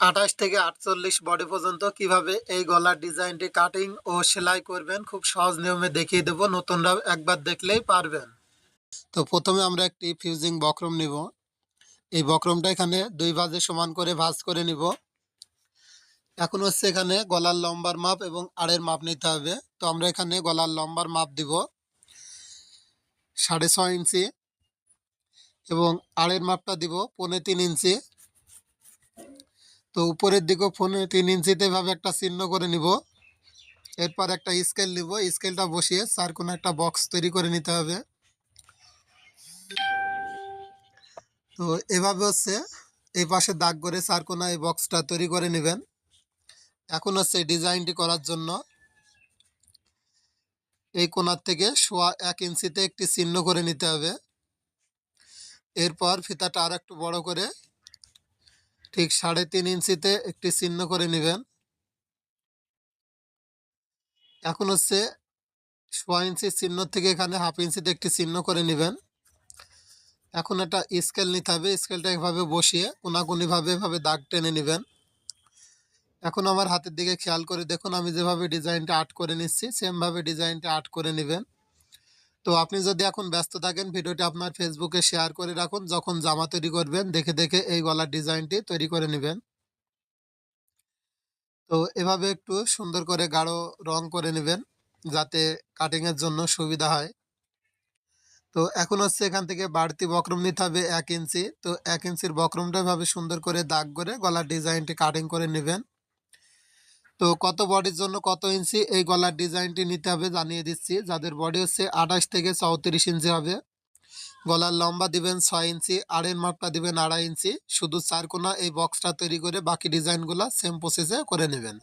আঠাশ থেকে আটচল্লিশ বডি পর্যন্ত কীভাবে এই গলার ডিজাইনটি কাটিং ও সেলাই করবেন, খুব সহজ নিয়মে দেখিয়ে দেবো নতুনরা একবার দেখলেই পারবেন। তো প্রথমে আমরা একটি ফিউজিং বক্রম নিব। এই বক্রমটা এখানে দুই ভাজে সমান করে ভাজ করে নিব। এখন হচ্ছে এখানে গলার লম্বার মাপ এবং আড়ের মাপ নিতে হবে। তো আমরা এখানে গলার লম্বার মাপ দিব। সাড়ে ছয় ইঞ্চি এবং আড়ের মাপটা দিব পৌনে তিন ইঞ্চি। তো উপরের দিকেও ফোনে তিন ইঞ্চিতে ভাবে একটা চিহ্ন করে নিব। এরপর একটা স্কেল নিব। স্কেলটা বসিয়ে চার কোনো একটা বক্স তৈরি করে নিতে হবে। তো এভাবে হচ্ছে এই পাশে দাগ করে চার কোনা এই বক্সটা তৈরি করে নেবেন। এখন হচ্ছে ডিজাইনটি করার জন্য এই কোনার থেকে সোয়া এক ইঞ্চিতে একটি চিহ্ন করে নিতে হবে। এরপর ফিতাটা আর একটু বড় করে ঠিক সাড়ে তিন ইঞ্চিতে একটি চিহ্ন করে নেবেন। এখন হচ্ছে সোয়া ইঞ্চির চিহ্ন থেকে এখানে হাফ ইঞ্চিতে একটি চিহ্ন করে নেবেন। এখন একটা স্কেল নিতে হবে, স্কেলটা এভাবে বসিয়ে কোনাকুনিভাবে এভাবে দাগ টেনে নেবেন। এখন আমার হাতের দিকে খেয়াল করে দেখুন, আমি যেভাবে ডিজাইনটা আর্ট করে নিচ্ছি, সেমভাবে ডিজাইনটা আর্ট করে নেবেন। তো আপনি যদি এখন ব্যস্ত থাকেন, ভিডিওটি আপনার ফেসবুকে শেয়ার করে রাখুন। যখন জামা তৈরি করবেন, দেখে দেখে এই গলার ডিজাইনটি তৈরি করে নেবেন। তো এভাবে একটু সুন্দর করে গাঢ় রং করে নেবেন, যাতে কাটিংয়ের জন্য সুবিধা হয়। তো এখন হচ্ছে এখান থেকে বাড়তি বক্রম নিতে হবে এক ইঞ্চি। তো এক ইঞ্চির বক্রমটা এভাবে সুন্দর করে দাগ করে গলার ডিজাইনটি কাটিং করে নেবেন। তো কত বডির জন্য কত ইঞ্চি এই গলার ডিজাইনটি নিতে হবে জানিয়ে দিচ্ছি। যাদের বডি হচ্ছে আঠাশ থেকে চৌত্রিশ ইঞ্চি হবে। গলার লম্বা দিবেন ছয় ইঞ্চি, আড়ের মাপটা দিবেন আড়াই ইঞ্চি। শুধু চার কোনা এই বক্সটা তৈরি করে বাকি ডিজাইনগুলো সেম প্রসেসে করে নেবেন।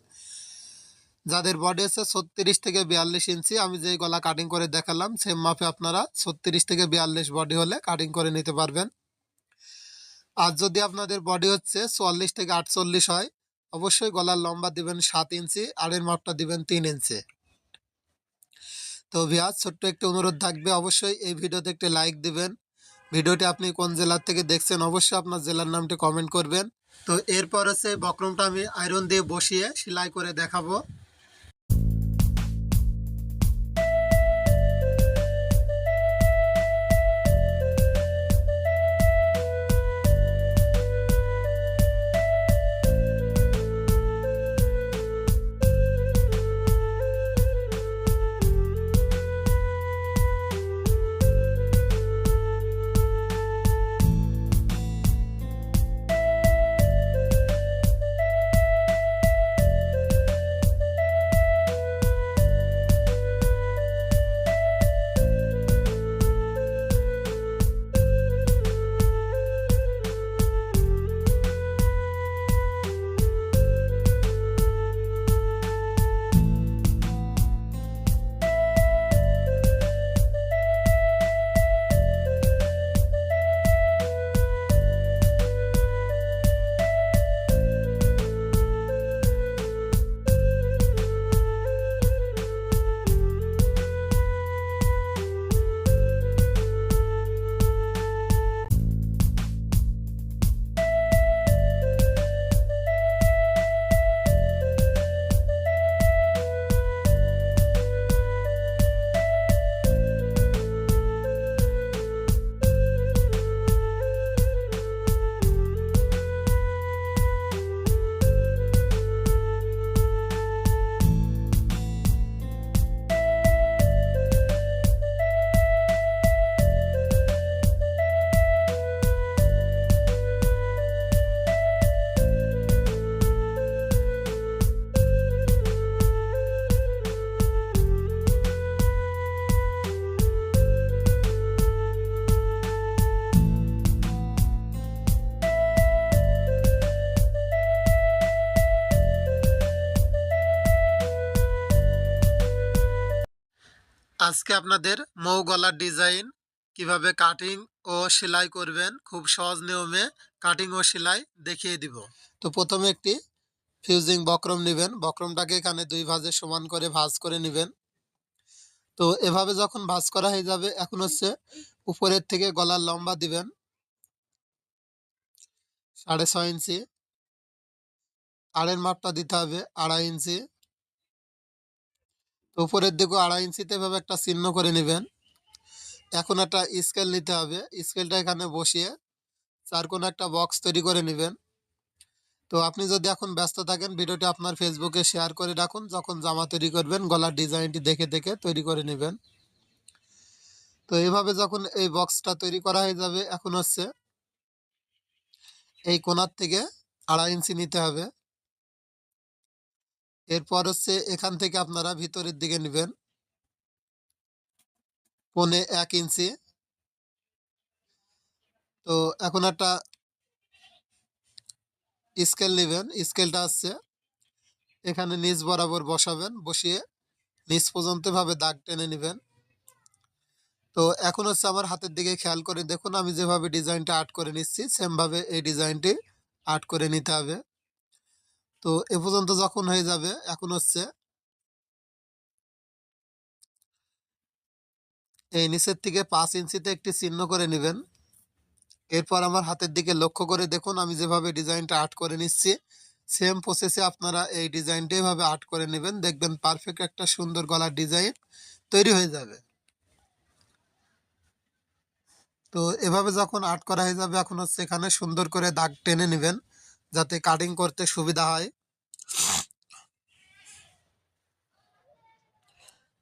যাদের বডি হচ্ছে ছত্রিশ থেকে বিয়াল্লিশ ইঞ্চি, আমি যেই গলা কাটিং করে দেখালাম সেম মাপে আপনারা ছত্রিশ থেকে বিয়াল্লিশ বডি হলে কাটিং করে নিতে পারবেন। আর যদি আপনাদের বডি হচ্ছে চুয়াল্লিশ থেকে আটচল্লিশ হয় অবশ্যই গলার লম্বা দিবেন সাত ইঞ্চি, আড়ের মাপটা দিবেন তিন ইঞ্চি। তো ভিয়াজ, ছোট্ট একটি অনুরোধ থাকবে, অবশ্যই এই ভিডিওতে একটি লাইক দিবেন। ভিডিওটি আপনি কোন জেলার থেকে দেখছেন, অবশ্যই আপনার জেলার নামটি কমেন্ট করবেন। তো এরপর হচ্ছে বক্রমটা আমি আয়রন দিয়ে বসিয়ে সেলাই করে দেখাবো। আজকে আপনাদের মৌ গলার ডিজাইন কীভাবে কাটিং ও সেলাই করবেন, খুব সহজ নিয়মে কাটিং ও সেলাই দেখিয়ে দিব। তো প্রথমে একটি ফিউজিং বক্রম নেবেন, বক্রমটাকে এখানে দুই ভাজে সমান করে ভাঁজ করে নেবেন। তো এভাবে যখন ভাঁজ করা হয়ে যাবে, এখন হচ্ছে উপরের থেকে গলার লম্বা দিবেন। সাড়ে ছয় ইঞ্চি, আড়ের মাপটা দিতে হবে, আড়াই ইঞ্চি। উপরের দিকে আড়াই ইঞ্চিতে এভাবে একটা চিহ্ন করে নেবেন। এখন একটা স্কেল নিতে হবে। স্কেলটা এখানে বসিয়ে চার কোনো একটা বক্স তৈরি করে নেবেন। তো আপনি যদি এখন ব্যস্ত থাকেন, ভিডিওটি আপনার ফেসবুকে শেয়ার করে রাখুন। যখন জামা তৈরি করবেন, গলার ডিজাইনটি দেখে দেখে তৈরি করে নেবেন। তো এইভাবে যখন এই বক্সটা তৈরি করা হয়ে যাবে, এখন হচ্ছে এই কোনার থেকে আড়াই ইঞ্চি নিতে হবে। এরপর হচ্ছে এখান থেকে আপনারা ভিতরের দিকে নেবেন। পনে এক ইঞ্চি। তো এখন একটা স্কেল নেবেন, স্কেলটা হচ্ছে এখানে নিচ বরাবর বসাবেন, বসিয়ে নিচ পর্যন্ত ভাবে দাগ টেনে নেবেন। তো এখন হচ্ছে আমার হাতের দিকে খেয়াল করে দেখুন, আমি যেভাবে ডিজাইনটা আর্ট করে নিচ্ছি, সেমভাবে এই ডিজাইনটি আর্ট করে নিতে হবে। তো এ পর্যন্ত যখন হয়ে যাবে, এখন হচ্ছে এই নিচের থেকে পাঁচ ইঞ্চিতে একটি চিহ্ন করে নেবেন। এরপর আমার হাতের দিকে লক্ষ্য করে দেখুন, আমি যেভাবে ডিজাইনটা আর্ট করে নিচ্ছি, সেম প্রসেসে আপনারা এই ডিজাইনটা এভাবে আর্ট করে নেবেন। দেখবেন পারফেক্ট একটা সুন্দর গলার ডিজাইন তৈরি হয়ে যাবে। তো এভাবে যখন আর্ট করা হয়ে যাবে, এখন হচ্ছে এখানে সুন্দর করে দাগ টেনে নেবেন, যাতে কাটিং করতে সুবিধা হয়।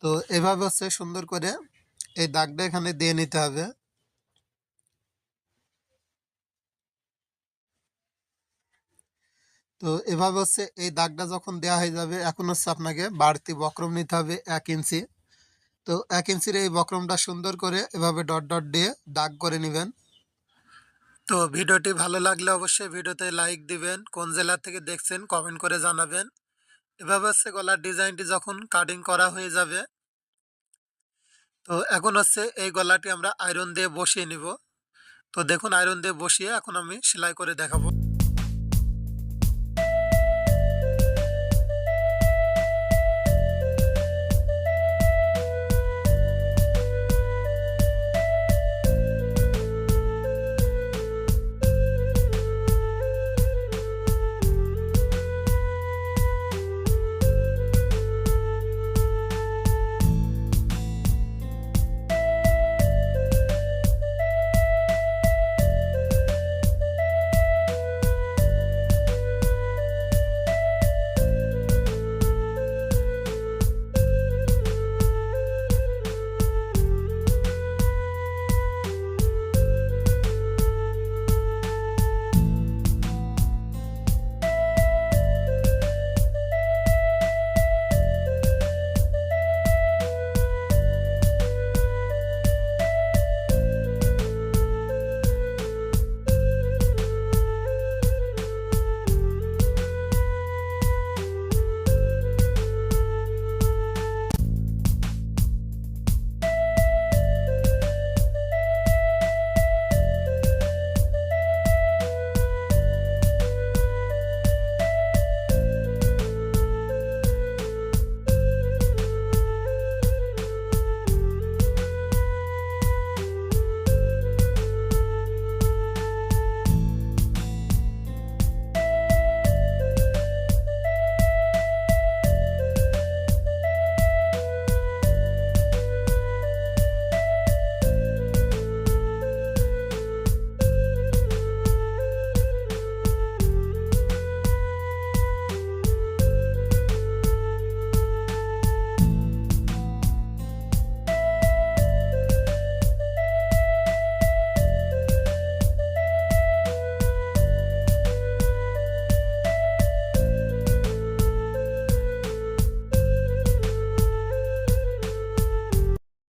তো এভাবে হচ্ছে সুন্দর করে এই দাগটা এখানে দিয়ে নিতে হবে। তো এভাবে হচ্ছে এই দাগটা যখন দেওয়া হয়ে যাবে, এখন হচ্ছে আপনাকে বাড়তি বক্রম নিতে হবে এক ইঞ্চি। তো এক ইঞ্চির এই বক্রমটা সুন্দর করে এভাবে ডট ডট দিয়ে দাগ করে নেবেন। তো ভিডিওটি ভালো লাগলে অবশ্যই ভিডিওতে লাইক দিবেন, কোন জেলা থেকে দেখছেন কমেন্ট করে জানাবেন। এভাবে হচ্ছে গলার ডিজাইনটি যখন কাটিং করা হয়ে যাবে তো এখন হচ্ছে এই গলাটি আমরা আয়রন দিয়ে বসিয়ে নিব। তো দেখুন আয়রন দিয়ে বসিয়ে এখন আমি সেলাই করে দেখাবো।